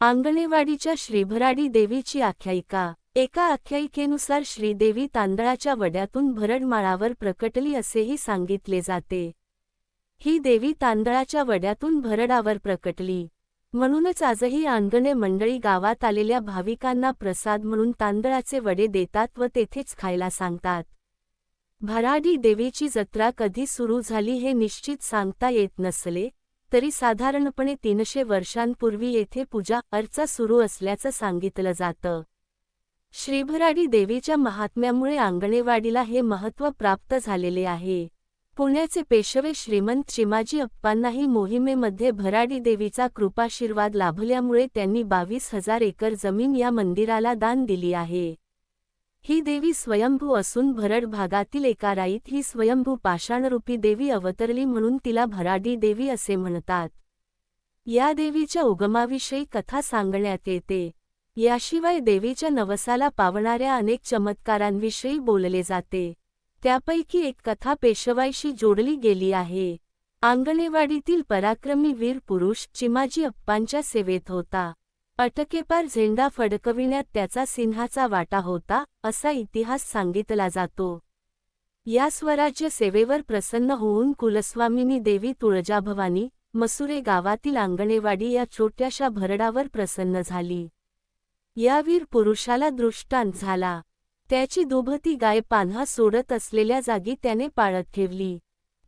आंगणेवाडीच्या श्रीभराडी देवीची आख्यायिका. एका आख्यायिकेनुसार श्रीदेवी तांदळाच्या वड्यातून भरडमाळावर प्रकटली असेही सांगितले जाते. ही देवी तांदळाच्या वड्यातून भरडावर प्रकटली. म्हणूनच आजही आंगणे मंडळी गावात आलेल्या भाविकांना प्रसाद म्हणून तांदळाचे वडे देतात व तेथेच खायला सांगतात. भराडी देवीची जत्रा कधी सुरू झाली हे निश्चित सांगता येत नसले तरी साधारणपणे तीनशे वर्षांपूर्वी येथे पूजा अर्चा सुरू असल्याचं सांगितलं जातं. श्रीभराडी देवीच्या महात्म्यामुळे आंगणेवाडीला हे महत्त्व प्राप्त झालेले आहे. पुण्याचे पेशवे श्रीमंत चिमाजी अप्पांनाही मोहिमेमध्ये भराडी देवीचा कृपाशीर्वाद लाभल्यामुळे त्यांनी बावीस हजार एकर जमीन या मंदिराला दान दिली आहे. ही देवी स्वयंभू असून भरड भागातील एका राईत ही स्वयंभू पाषाणरूपी देवी अवतरली म्हणून तिला भराडी देवी असे म्हणतात. या देवीच्या उगमाविषयी कथा सांगण्यात येते. याशिवाय देवीच्या नवसाला पावणाऱ्या अनेक चमत्कारांविषयी बोलले जाते. त्यापैकी एक कथा पेशवाईशी जोडली गेली आहे. आंगणेवाडीतील पराक्रमी वीर पुरुष चिमाजी अप्पांच्या सेवेत होता. अटकेपार झेंडा फडकविण्यात त्याचा सिंहाचा वाटा होता असा इतिहास सांगितला जातो. या स्वराज्य सेवेवर प्रसन्न होऊन कुलस्वामिनी देवी तुळजाभवानी मसुरे गावातील अंगणेवाडी या छोट्याशा भरडावर प्रसन्न झाली. या वीर पुरुषाला दृष्टांत झाला. त्याची दुभती गाय पान्हा सोडत असलेल्या जागी त्याने पाळत ठेवली.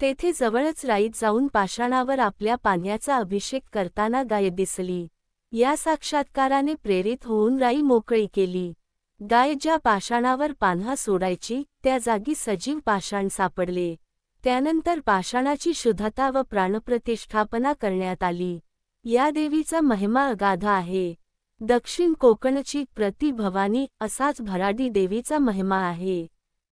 तेथे जवळच राईत जाऊन पाषाणावर आपल्या पाण्याचा अभिषेक करताना गाय दिसली. या साक्षात्काराने प्रेरित होऊन राई मोकळी केली. गाय ज्या पाषाणावर पान्हा सोडायची त्या जागी सजीव पाषाण सापडले. त्यानंतर पाषाणाची शुद्धता व प्राणप्रतिष्ठापना करण्यात आली. या देवीचा महिमा अगाध आहे. दक्षिण कोकणची प्रति भवानी असाच भराडी देवीचा महिमा आहे.